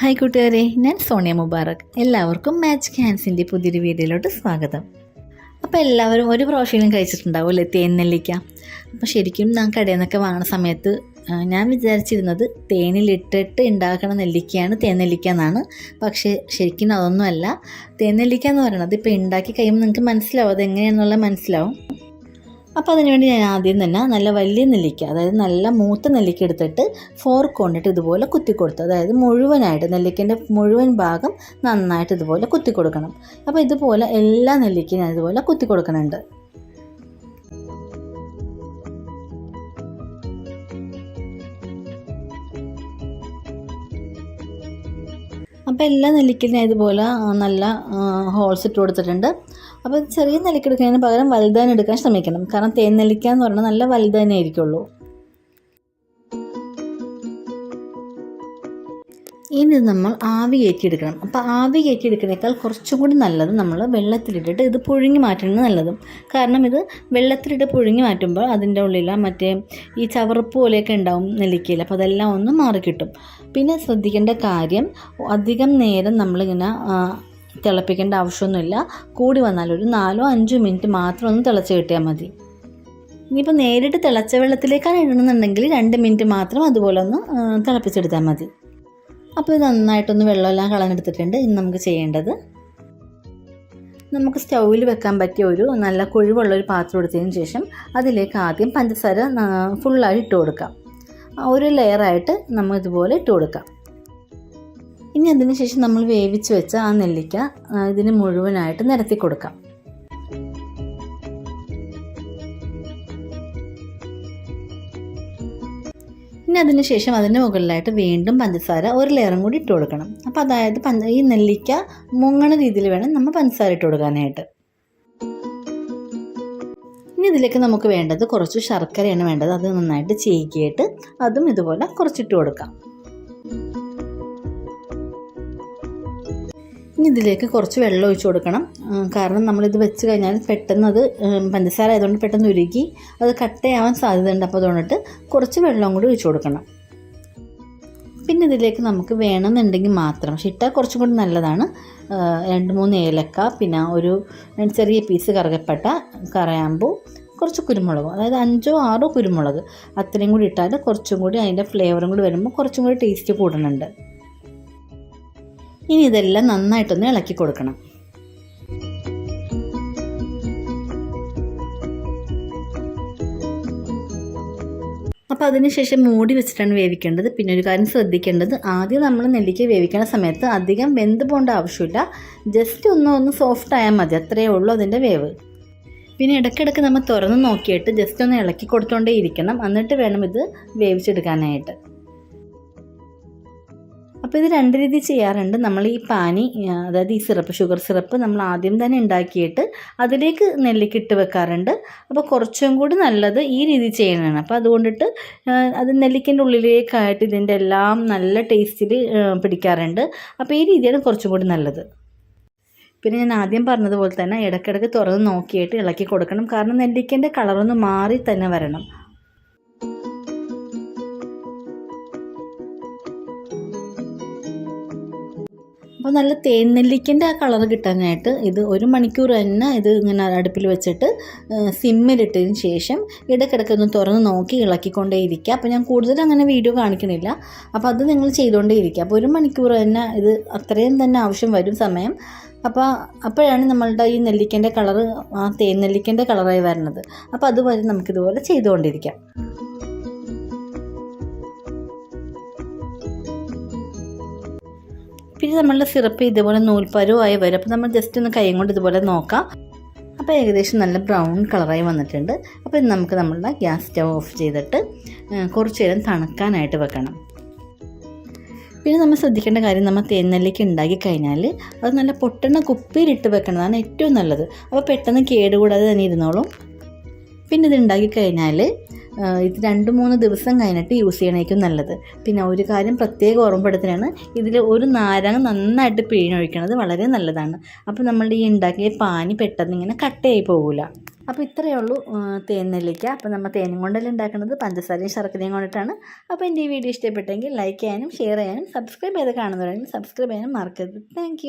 Hi കൂട്ടുകാരെ ഞാൻ സോണിയ മുബാറക്. എല്ലാവർക്കും മാജിക് ഹാൻസിന്റെ പുതിയൊരു വീഡിയോയിലോട്ട് സ്വാഗതം. അപ്പോൾ എല്ലാവരും ഒരു പ്രാവശ്യം കഴിച്ചിട്ടുണ്ടാവും അല്ലേ? തേൻ നെല്ലിക്ക. അപ്പോൾ ശരിക്കും ഞാൻ കടയിൽ നിന്നൊക്കെ വാങ്ങുന്ന സമയത്ത് ഞാൻ വിചാരിച്ചിരുന്നത് തേനിലിട്ടിട്ട് ഉണ്ടാക്കണ നെല്ലിക്കയാണ് തേൻ നെല്ലിക്ക എന്നാണ്. പക്ഷേ ശരിക്കും അതൊന്നുമല്ല. തേൻ നെല്ലിക്ക എന്ന് പറയുന്നത് ഇപ്പോൾ ഉണ്ടാക്കി കഴിയുമ്പോൾ നിങ്ങൾക്ക് മനസ്സിലാവും അത് എങ്ങനെയാണെന്നുള്ളത് മനസ്സിലാവും. അപ്പോൾ അതിനുവേണ്ടി ഞാൻ ആദ്യം തന്നെ നല്ല വലിയ നെല്ലിക്ക അതായത് നല്ല മൂത്ത നെല്ലിക്ക എടുത്തിട്ട് ഫോർക്ക് കൊണ്ടിട്ട് ഇതുപോലെ കുത്തി കൊടുത്തു അതായത് മുഴുവനായിട്ട് നെല്ലിക്കന്റെ മുഴുവൻ ഭാഗം നന്നായിട്ട് ഇതുപോലെ കുത്തി കൊടുക്കണം അപ്പോൾ ഇതുപോലെ എല്ലാ നെല്ലിക്കയും ഞാൻ ഇതുപോലെ കുത്തി കൊടുക്കുന്നുണ്ട് അപ്പോൾ എല്ലാ നെല്ലിക്കലിനും ഇതുപോലെ നല്ല ഹോൾസ് ഇട്ട് കൊടുത്തിട്ടുണ്ട്. അപ്പോൾ ചെറിയ നെല്ലിക്ക എടുക്കുന്നതിന് പകരം വലുതാൻ എടുക്കാൻ ശ്രമിക്കണം. കാരണം തേൻ നെല്ലിക്ക എന്ന് പറഞ്ഞാൽ നല്ല വലുതാനേ ആയിരിക്കുള്ളൂ ഇനി നമ്മൾ ആവി കയറ്റിയെടുക്കണം. അപ്പോൾ ആവി കയറ്റിയെടുക്കുന്നേക്കാൾ കുറച്ചും കൂടി നല്ലത് നമ്മൾ വെള്ളത്തിലിട്ടിട്ട് ഇത് പുഴുങ്ങി മാറ്റുന്നത് നല്ലതും. കാരണം ഇത് വെള്ളത്തിലിട്ട് പുഴുങ്ങി മാറ്റുമ്പോൾ അതിന്റെ ഉള്ളിൽ മറ്റേ ഈ ചവറുപ്പ് പോലെയൊക്കെ ഉണ്ടാവും നെല്ലിക്കയിൽ. അപ്പോൾ അതെല്ലാം ഒന്ന് മാറിക്കിട്ടും പിന്നെ ശ്രദ്ധിക്കേണ്ട കാര്യം അധികം നേരം നമ്മളിങ്ങനെ തിളപ്പിക്കേണ്ട ആവശ്യമൊന്നുമില്ല. കൂടി വന്നാൽ ഒരു നാലോ അഞ്ചോ മിനിറ്റ് മാത്രം ഒന്ന് തിളച്ച് കിട്ടിയാൽ മതി. ഇനിയിപ്പോൾ നേരിട്ട് തിളച്ച വെള്ളത്തിലേക്കാണ് ഇടണമെന്നുണ്ടെങ്കിൽ രണ്ട് മിനിറ്റ് മാത്രം അതുപോലെ ഒന്ന് തിളപ്പിച്ചെടുത്താൽ മതി. അപ്പോൾ ഇത് നന്നായിട്ടൊന്ന് വെള്ളമെല്ലാം കളഞ്ഞെടുത്തിട്ടുണ്ട്. ഇനി നമുക്ക് ചെയ്യേണ്ടത് നമുക്ക് സ്റ്റൗവിൽ വെക്കാൻ പറ്റിയ ഒരു നല്ല കൊഴിവുള്ള ഒരു പാത്രം എടുത്തതിന് ശേഷം അതിലേക്ക് ആദ്യം പഞ്ചസാര ഫുള്ളായി ഇട്ട് കൊടുക്കാം. ഒരു ലെയറായിട്ട് നമ്മൾ ഇതുപോലെ ഇട്ട് കൊടുക്കാം. ഇനി അതിന് ശേഷം നമ്മൾ വേവിച്ച് വെച്ച ആ നെല്ലിക്ക ഇതിന് മുഴുവനായിട്ട് നിരത്തി കൊടുക്കാം. ഇനി അതിന് ശേഷം അതിന് മുകളിലായിട്ട് വീണ്ടും പഞ്ചസാര ഒരു ലെയറും കൂടി ഇട്ട് കൊടുക്കണം. അപ്പോൾ അതായത് ഈ നെല്ലിക്ക മുങ്ങണ രീതിയിൽ വേണം നമ്മൾ പഞ്ചസാര ഇട്ട് കൊടുക്കാനായിട്ട്. ഇനി ഇതിലേക്ക് നമുക്ക് വേണ്ടത് കുറച്ച് ശർക്കരയാണ് വേണ്ടത്. അത് നന്നായിട്ട് ചീകിയിട്ട് അതും ഇതുപോലെ കുറച്ചിട്ട് കൊടുക്കാം. ഇനി ഇതിലേക്ക് കുറച്ച് വെള്ളം ഒഴിച്ച് കൊടുക്കണം. കാരണം നമ്മളിത് വെച്ച് കഴിഞ്ഞാൽ പെട്ടെന്ന് അത് പഞ്ചസാര ആയതുകൊണ്ട് പെട്ടെന്ന് ഉരുക്കി അത് കട്ടയാവാൻ സാധ്യതയുണ്ട്. അപ്പോൾ അതുകൊണ്ടിട്ട് കുറച്ച് വെള്ളം കൂടി ഒഴിച്ച് കൊടുക്കണം. പിന്നെ ഇതിലേക്ക് നമുക്ക് വേണമെന്നുണ്ടെങ്കിൽ മാത്രം പക്ഷെ ഇട്ടാൽ കുറച്ചും കൂടി നല്ലതാണ്. രണ്ട് മൂന്ന് ഏലക്ക പിന്നെ ഒരു ചെറിയ പീസ് കറുകപ്പെട്ട കറയാമ്പൂ കുറച്ച് കുരുമുളകും. അതായത് അഞ്ചോ ആറോ കുരുമുളക് അത്രയും കൂടി ഇട്ടാൽ കുറച്ചും കൂടി അതിന്റെ ഫ്ലേവറും കൂടി വരുമ്പോൾ കുറച്ചും കൂടി ടേസ്റ്റ് കൂടുന്നുണ്ട് ഇനി ഇതെല്ലാം നന്നായിട്ടൊന്ന് ഇളക്കി കൊടുക്കണം. അപ്പോൾ അതിനുശേഷം മൂടി വെച്ചിട്ടാണ് വേവിക്കേണ്ടത്. പിന്നെ ഒരു കാര്യം ശ്രദ്ധിക്കേണ്ടത് ആദ്യം നമ്മൾ നെല്ലിക്ക വേവിക്കുന്ന സമയത്ത് അധികം വെന്ത് പോകേണ്ട ആവശ്യമില്ല. ജസ്റ്റ് ഒന്ന് ഒന്ന് സോഫ്റ്റ് ആയാൽ മതി അത്രയേ ഉള്ളൂ അതിന്റെ വേവ്. പിന്നെ ഇടയ്ക്കിടയ്ക്ക് നമ്മൾ തുറന്ന് നോക്കിയിട്ട് ജസ്റ്റ് ഒന്ന് ഇളക്കി കൊടുത്തോണ്ടേ ഇരിക്കണം. എന്നിട്ട് വേണം ഇത് വേവിച്ചെടുക്കാനായിട്ട്. അപ്പോൾ ഇത് രണ്ട് രീതി ചെയ്യാറുണ്ട്. നമ്മൾ ഈ പാനി അതായത് ഈ സിറപ്പ് ഷുഗർ സിറപ്പ് നമ്മൾ ആദ്യം തന്നെ ഉണ്ടാക്കിയിട്ട് അതിലേക്ക് നെല്ലിക്ക ഇട്ട് വെക്കാറുണ്ട്. അപ്പോൾ കുറച്ചും കൂടി നല്ലത് ഈ രീതി ചെയ്യണതാണ്. അപ്പോൾ അതുകൊണ്ടിട്ട് അത് നെല്ലിക്കന്റെ ഉള്ളിലേക്കായിട്ട് ഇതിന്റെ എല്ലാം നല്ല ടേസ്റ്റിൽ പിടിക്കാറുണ്ട്. അപ്പോൾ ഈ രീതിയാണ് കുറച്ചും കൂടി നല്ലത്. പിന്നെ ഞാൻ ആദ്യം പറഞ്ഞതുപോലെ തന്നെ ഇടയ്ക്കിടയ്ക്ക് തുറന്ന് നോക്കിയിട്ട് ഇളക്കി കൊടുക്കണം. കാരണം നെല്ലിക്കന്റെ കളറൊന്ന് മാറി തന്നെ വരണം. അപ്പോൾ നല്ല തേൻ നെല്ലിക്കന്റെ ആ കളർ കിട്ടാനായിട്ട് ഇത് ഒരു മണിക്കൂർ തന്നെ ഇത് ഇങ്ങനെ അടുപ്പിൽ വെച്ചിട്ട് സിമ്മിലിട്ടതിന് ശേഷം ഇടയ്ക്കിടയ്ക്ക് ഒന്ന് തുറന്ന് നോക്കി ഇളക്കിക്കൊണ്ടേ ഇരിക്കുക അപ്പോൾ ഞാൻ കൂടുതൽ അങ്ങനെ വീഡിയോ കാണിക്കണില്ല. അപ്പോൾ അത് നിങ്ങൾ ചെയ്തുകൊണ്ടേ ഇരിക്കുക അപ്പോൾ ഒരു മണിക്കൂർ തന്നെ ഇത് അത്രയും തന്നെ ആവശ്യം വരും സമയം. അപ്പോൾ അപ്പോഴാണ് നമ്മളുടെ ഈ നെല്ലിക്കന്റെ കളർ ആ തേൻ നെല്ലിക്കന്റെ കളറായി വരുന്നത്. അപ്പോൾ അതുവരെ നമുക്കിതുപോലെ ചെയ്തുകൊണ്ടിരിക്കാം. പിന്നെ നമ്മളുടെ സിറപ്പ് ഇതുപോലെ നൂൽപ്പരുവായി വരും. അപ്പോൾ നമ്മൾ ജസ്റ്റ് ഒന്ന് കൈയും കൊണ്ട് ഇതുപോലെ നോക്കാം. അപ്പോൾ ഏകദേശം നല്ല ബ്രൗൺ കളറായി വന്നിട്ടുണ്ട്. അപ്പോൾ ഇന്ന് നമുക്ക് നമ്മളുടെ ഗ്യാസ് സ്റ്റവ് ഓഫ് ചെയ്തിട്ട് കുറച്ച് നേരം തണുക്കാനായിട്ട് വെക്കണം. പിന്നെ നമ്മൾ ശ്രദ്ധിക്കേണ്ട കാര്യം നമ്മൾ തേനെല്ലിക്ക് ഉണ്ടാക്കി കഴിഞ്ഞാൽ അത് നല്ല പൊട്ടണ കുപ്പിയിലിട്ട് വെക്കണതാണ് ഏറ്റവും നല്ലത്. അപ്പോൾ പെട്ടെന്ന് കേടുകൂടാതെ തന്നെ ഇരുന്നോളും. പിന്നെ ഇത് ഉണ്ടാക്കി കഴിഞ്ഞാൽ ഇത് രണ്ട് മൂന്ന് ദിവസം കഴിഞ്ഞിട്ട് യൂസ് ചെയ്യണേക്കും നല്ലത്. പിന്നെ ഒരു കാര്യം പ്രത്യേകം ഓർമ്മപ്പെടുത്തലാണ് ഇതിൽ ഒരു നാരങ്ങ നന്നായിട്ട് പിഴിഞ്ഞൊഴിക്കണത് വളരെ നല്ലതാണ്. അപ്പോൾ നമ്മളുടെ ഈ ഉണ്ടാക്കിയ പാനി പെട്ടെന്ന് ഇങ്ങനെ കട്ടയായി പോകില്ല അപ്പോൾ ഇത്രയേ ഉള്ളൂ തേനെല്ലിക്ക അപ്പോൾ നമ്മൾ തേനും കൊണ്ടല്ല ഉണ്ടാക്കുന്നത് പഞ്ചസാരയും ശർക്കരയും കൊണ്ടിട്ടാണ്. അപ്പോൾ എന്റെ ഈ വീഡിയോ ഇഷ്ടപ്പെട്ടെങ്കിൽ ലൈക്ക് ചെയ്യാനും ഷെയർ ചെയ്യാനും സബ്സ്ക്രൈബ് ചെയ്ത് കാണുന്നവരാണെങ്കിൽ സബ്സ്ക്രൈബ് ചെയ്യാനും മറക്കരുത്. താങ്ക്